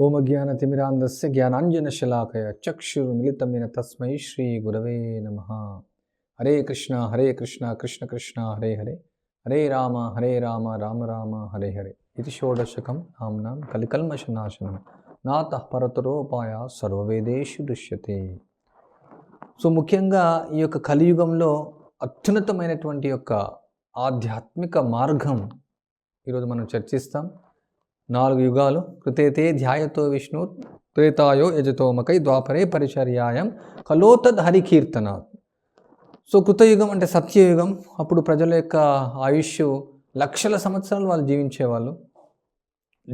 ఓమజ్ఞానతిమిరాంధస్య జ్ఞానాంజనశలాకయ చక్షుర్మిలితమైన తస్మై శ్రీ గురవే నమ. హరే కృష్ణ హరే కృష్ణ కృష్ణ కృష్ణ హరే హరే. హరే రామ హరే రామ రామ రామ హరే హరే. ఇది షోడశకం నామ్నాం కలికల్మషనాశనం. నాత పరతరోపాయ సర్వవేదేషు దృశ్యతే. సో ముఖ్యంగా ఈ యొక్క కలియుగంలో అత్యున్నతమైనటువంటి యొక్క ఆధ్యాత్మిక మార్గం ఈరోజు మనం చర్చిస్తాం. నాలుగు యుగాలు. కృతేతే ధ్యాయతో విష్ణు త్రేతాయో యజతోమకై ద్వాపరే పరిచర్యాయం. కలోతద్ హరికీర్తన. సో కృతయుగం అంటే సత్యయుగం. అప్పుడు ప్రజల యొక్క ఆయుష్ లక్షల సంవత్సరాలు వాళ్ళు జీవించేవాళ్ళు.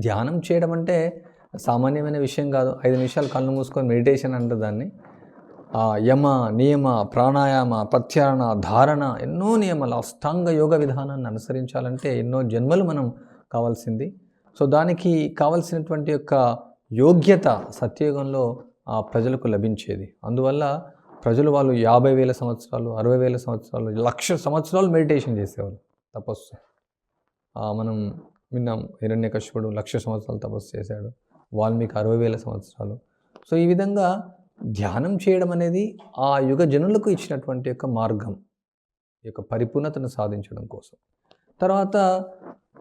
ధ్యానం చేయడం అంటే సామాన్యమైన విషయం కాదు. ఐదు నిమిషాలు కళ్ళు మూసుకొని మెడిటేషన్ అంటారు దాన్ని. ఆ, యమ నియమ ప్రాణాయామ ప్రత్యారణ ధారణ ఎన్నో నియమాలు. అష్టాంగ యోగ విధానాన్ని అనుసరించాలంటే ఎన్నో జన్మలు మనం కావాల్సింది. సో దానికి కావలసినటువంటి యొక్క యోగ్యత సత్యయుగంలో ఆ ప్రజలకు లభించేది. అందువల్ల ప్రజలు వాళ్ళు యాభై వేల సంవత్సరాలు అరవై వేల సంవత్సరాలు లక్ష సంవత్సరాలు మెడిటేషన్ చేసేవాళ్ళు తపస్సు. మనం విన్నాం హిరణ్యకశ్యపుడు లక్ష సంవత్సరాలు తపస్సు చేశాడు వాల్మీకి అరవై వేల సంవత్సరాలు. సో ఈ విధంగా ధ్యానం చేయడం అనేది ఆ యుగ జనులకు ఇచ్చినటువంటి యొక్క మార్గం ఈ యొక్క పరిపూర్ణతను సాధించడం కోసం. తర్వాత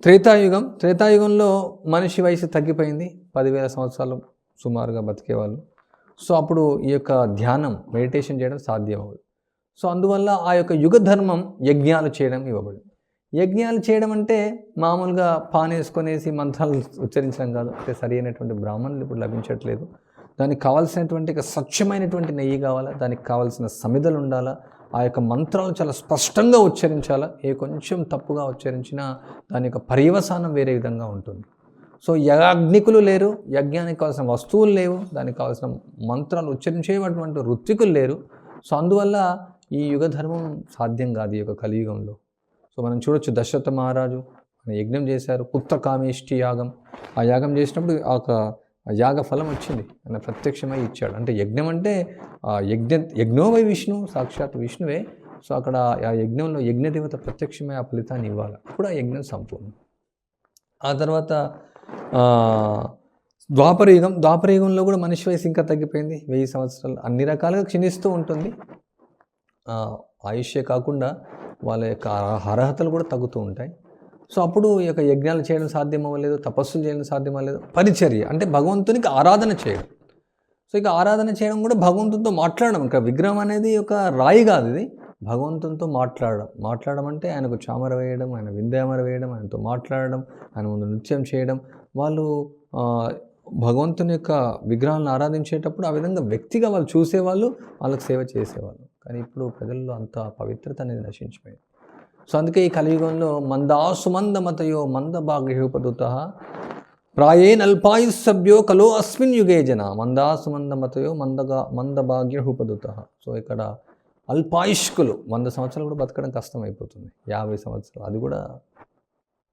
త్రేతాయుగం. త్రేతాయుగంలో మనిషి వయసు తగ్గిపోయింది. పదివేల సంవత్సరాలు సుమారుగా బతికేవాళ్ళు. సో అప్పుడు ఈ యొక్క ధ్యానం మెడిటేషన్ చేయడం సాధ్యం అవ్వదు సో అందువల్ల ఆ యొక్క యుగ ధర్మం యజ్ఞాలు చేయడం ఇవ్వబడింది. యజ్ఞాలు చేయడం అంటే మామూలుగా పానేసుకొనేసి మంత్రాలు ఉచ్చరించడం కాదు. అంటే సరి అయినటువంటి బ్రాహ్మణులు ఇప్పుడు లభించట్లేదు. దానికి కావాల్సినటువంటి ఒక స్వచ్ఛమైనటువంటి నెయ్యి కావాలా? దానికి కావాల్సిన సమిధలు ఉండాలా? ఆ యొక్క మంత్రాలు చాలా స్పష్టంగా ఉచ్చరించాలా? ఏ కొంచెం తప్పుగా ఉచ్చరించినా దాని యొక్క పర్యవసానం వేరే విధంగా ఉంటుంది. సో యాజ్ఞికులు లేరు యజ్ఞానికి కావాల్సిన వస్తువులు లేవు దానికి కావాల్సిన మంత్రాలు ఉచ్చరించేటువంటి ఋత్వికులు లేరు. సో అందువల్ల ఈ యుగ ధర్మం సాధ్యం కాదు ఈ యొక్క కలియుగంలో. సో మనం చూడొచ్చు దశరథ మహారాజు యజ్ఞం చేశారు పుత్ర కామేష్టి యాగం. ఆ యాగం చేసినప్పుడు ఆ ఆ యాగ ఫలం వచ్చింది. ఆయన ప్రత్యక్షమై ఇచ్చాడు. అంటే యజ్ఞం అంటే ఆ యజ్ఞ యజ్ఞోవై విష్ణు సాక్షాత్ విష్ణువే. సో అక్కడ ఆ యజ్ఞంలో యజ్ఞదేవత ప్రత్యక్షమై ఆ ఫలితాన్ని ఇవ్వాలి. అప్పుడు ఆ యజ్ఞం సంపూర్ణం. ఆ తర్వాత ద్వాపరయుగం. ద్వాపరయుగంలో కూడా మనిషి వయసు ఇంకా తగ్గిపోయింది. వెయ్యి సంవత్సరాలు. అన్ని రకాలుగా క్షీణిస్తూ ఉంటుంది. ఆయుష్యే కాకుండా వాళ్ళ యొక్క అర్హతలు కూడా తగ్గుతూ ఉంటాయి. సో అప్పుడు ఈ యొక్క యజ్ఞాలు చేయడం సాధ్యం అవ్వలేదు తపస్సులు చేయడం సాధ్యం అవ్వలేదు పరిచర్య అంటే భగవంతునికి ఆరాధన చేయడం. సో ఇక ఆరాధన చేయడం కూడా భగవంతునితో మాట్లాడడం. ఇంకా విగ్రహం అనేది ఒక రాయి కాదు ఇది. భగవంతునితో మాట్లాడడం. మాట్లాడడం అంటే ఆయనకు చామర వేయడం ఆయన విందేమర వేయడం ఆయనతో మాట్లాడడం ఆయన ముందు నృత్యం చేయడం. వాళ్ళు భగవంతుని యొక్క విగ్రహాలను ఆరాధించేటప్పుడు ఆ విధంగా వ్యక్తిగా వాళ్ళు చూసేవాళ్ళు వాళ్ళకి సేవ చేసేవాళ్ళు. కానీ ఇప్పుడు ప్రజల్లో అంత పవిత్రత అనేది నశించిపోయింది. సో అందుకే ఈ కలియుగంలో మందాసుమంద మతయో మంద భాగ్యోపదుత సభ్యో కలో అస్మిన్ యుగే జన మందాసుమంద మతయో మందగా మంద భాగ్యహూపదుత సో ఇక్కడ అల్పాయుష్కులు వంద సంవత్సరాలు కూడా బతకడం కష్టం అయిపోతుంది యాభై సంవత్సరాలు అది కూడా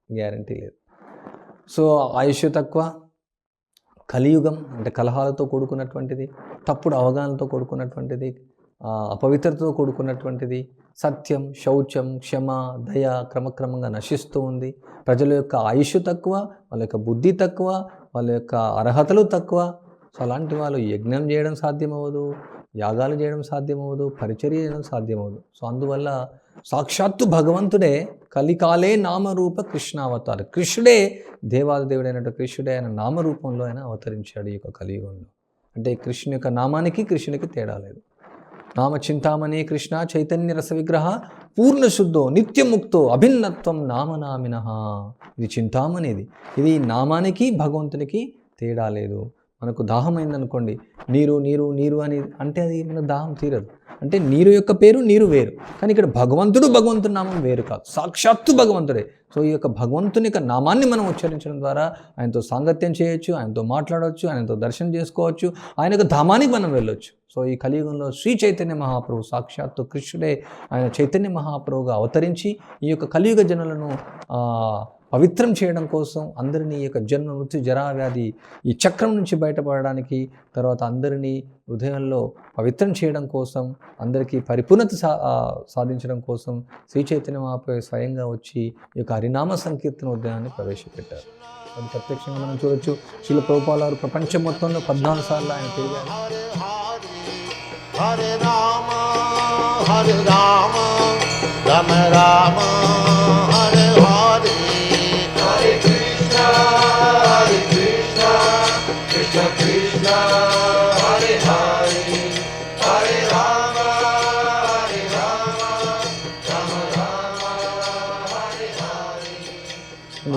గ్యారంటీ లేదు. సో ఆయుష్ తక్కువ కలియుగం అంటే కలహాలతో కూడుకున్నటువంటిది తప్పుడు అవగాహనతో కూడుకున్నటువంటిది అపవిత్రతతో కూడుకున్నటువంటిది సత్యం శౌచం క్షమ దయ క్రమక్రమంగా నశిస్తూ ఉంది. ప్రజల యొక్క ఆయుష్ తక్కువ వాళ్ళ యొక్క బుద్ధి తక్కువ వాళ్ళ యొక్క అర్హతలు తక్కువ. సో అలాంటి వాళ్ళు యజ్ఞం చేయడం సాధ్యమవ్వదు యాగాలు చేయడం సాధ్యమవ్వదు పరిచర్య చేయడం సాధ్యమవ్వదు. సో అందువల్ల సాక్షాత్తు భగవంతుడే కలికాలే నామరూప కృష్ణావతారు. కృష్ణుడే దేవాదిదేవుడైనటువంటి కృష్ణుడే ఆయన నామరూపంలో ఆయన అవతరించాడు ఈ యొక్క కలియుగంలో. అంటే కృష్ణుని యొక్క నామానికి కృష్ణునికి తేడా లేదు. నామచింతామణి కృష్ణ చైతన్య రస విగ్రహ పూర్ణశుద్ధో నిత్యముక్తో అభిన్నత్వం నామనామిన. ఇది చింతామణిది ఇది. నామానికి భగవంతునికి తేడా లేదు. మనకు దాహం అయిందనుకోండి నీరు నీరు నీరు అని అంటే అది మన దాహం తీరదు. అంటే నీరు యొక్క పేరు నీరు వేరు. కానీ ఇక్కడ భగవంతుడు భగవంతుడి నామం వేరు కాదు. సాక్షాత్తు భగవంతుడే. సో ఈ యొక్క భగవంతుని యొక్క నామాన్ని మనం ఉచ్చరించడం ద్వారా ఆయనతో సాంగత్యం చేయొచ్చు ఆయనతో మాట్లాడవచ్చు ఆయనతో దర్శనం చేసుకోవచ్చు ఆయన యొక్క ధామానికి మనం వెళ్ళొచ్చు. సో ఈ కలియుగంలో శ్రీ చైతన్య మహాప్రభు సాక్షాత్తు కృష్ణుడే ఆయన చైతన్య మహాప్రభుగా అవతరించి ఈ యొక్క కలియుగ జనులను పవిత్రం చేయడం కోసం అందరినీ ఈ యొక్క జన్మ మృత్యు జరా వ్యాధి ఈ చక్రం నుంచి బయటపడడానికి తర్వాత అందరినీ హృదయంలో పవిత్రం చేయడం కోసం అందరికీ పరిపూర్ణత సా సాధించడం కోసం శ్రీ చైతన్య మహాప్రభు స్వయంగా వచ్చి ఈ యొక్క హరినామ సంకీర్తన ఉద్యానాన్ని ప్రవేశపెట్టారు. అది ప్రత్యక్షంగా మనం చూడొచ్చు. శిల ప్రభుపాలు ప్రపంచం మొత్తంలో పద్నాలుగు సార్లు ఆయన తిరిగారు Hare రామ.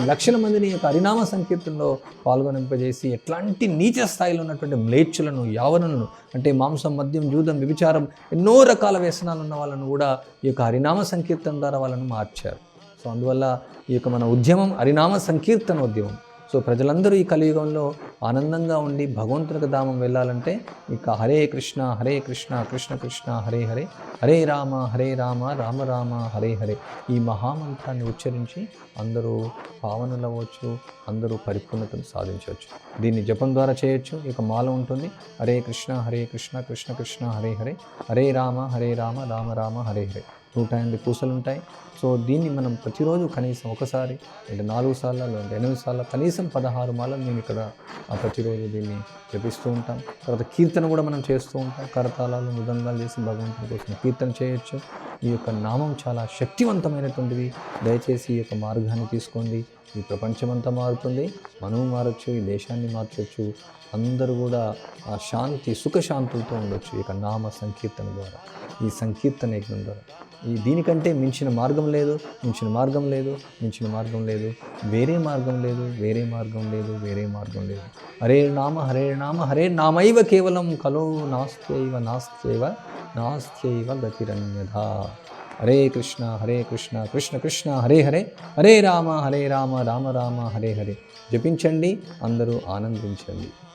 లక్షల మందిని యొక్క హరినామ సంకీర్తనలో పాల్గొనింపజేసి ఎట్లాంటి నీచ స్థాయిలో ఉన్నటువంటి మ్లేచ్చులను యావనులను అంటే మాంసం మద్యం జూదం వ్యభిచారం ఎన్నో రకాల వ్యసనాలు ఉన్న వాళ్ళను కూడా ఈ యొక్క హరినామ సంకీర్తన ద్వారా వాళ్ళను మార్చారు. సో అందువల్ల ఈ యొక్క మన ఉద్యమం హరినామ సంకీర్తన ఉద్యమం సో ప్రజలందరూ ఈ కలియుగంలో ఆనందంగా ఉండి భగవంతునికి ధామం వెళ్ళాలంటే ఇక హరే కృష్ణ హరే కృష్ణ కృష్ణ కృష్ణ హరే హరే హరే రామ హరే రామ రామ రామ హరే హరే ఈ మహామంత్రాన్ని ఉచ్చరించి అందరూ పావనులవచ్చు అందరూ పరిపూర్ణతను సాధించవచ్చు. దీన్ని జపం ద్వారా చేయొచ్చు ఇక మాల ఉంటుంది హరే కృష్ణ హరే కృష్ణ కృష్ణ కృష్ణ హరే హరే హరే రామ హరే రామ రామ రామ హరే హరే. నూట ఎనిమిది పూసలు ఉంటాయి సో దీన్ని మనం ప్రతిరోజు కనీసం ఒకసారి అంటే నాలుగు సార్లు లేదంటే ఎనిమిది సార్లు కనీసం పదహారు మాలలు మేము ఇక్కడ ఆ, ప్రతిరోజు దీన్ని జపిస్తూ ఉంటాం. తర్వాత కీర్తన కూడా మనం చేస్తూ ఉంటాం. కరతాళాలు మృదంగాలు చేసి భగవంతుని కోసం కీర్తన చేయొచ్చు. ఈ యొక్క నామం చాలా శక్తివంతమైనటువంటిది. దయచేసి ఈ యొక్క మార్గాన్ని తీసుకోండి. ఈ ప్రపంచమంతా మారుతుంది. మనము మారచ్చు ఈ దేశాన్ని మార్చవచ్చు అందరూ కూడా ఆ శాంతి సుఖశాంతులతో ఉండొచ్చు ఈ యొక్క నామ సంకీర్తన ద్వారా. ఈ సంకీర్తన యజ్ఞం ద్వారా. ఈ దీనికంటే మించిన మార్గం లేదు మించిన మార్గం లేదు మించిన మార్గం లేదు. వేరే మార్గం లేదు వేరే మార్గం లేదు వేరే మార్గం లేదు. హరే నామ హరే నామ హరే నామైవ కేవలం కలో నాస్త్యైవ నాస్త్యైవ నాస్త్యైవ గతిరన్యథ. హరే కృష్ణ హరే కృష్ణ కృష్ణ కృష్ణ హరే హరే. హరే రామ హరే రామ రామ రామ హరే హరే. జపించండి అందరూ ఆనందించండి.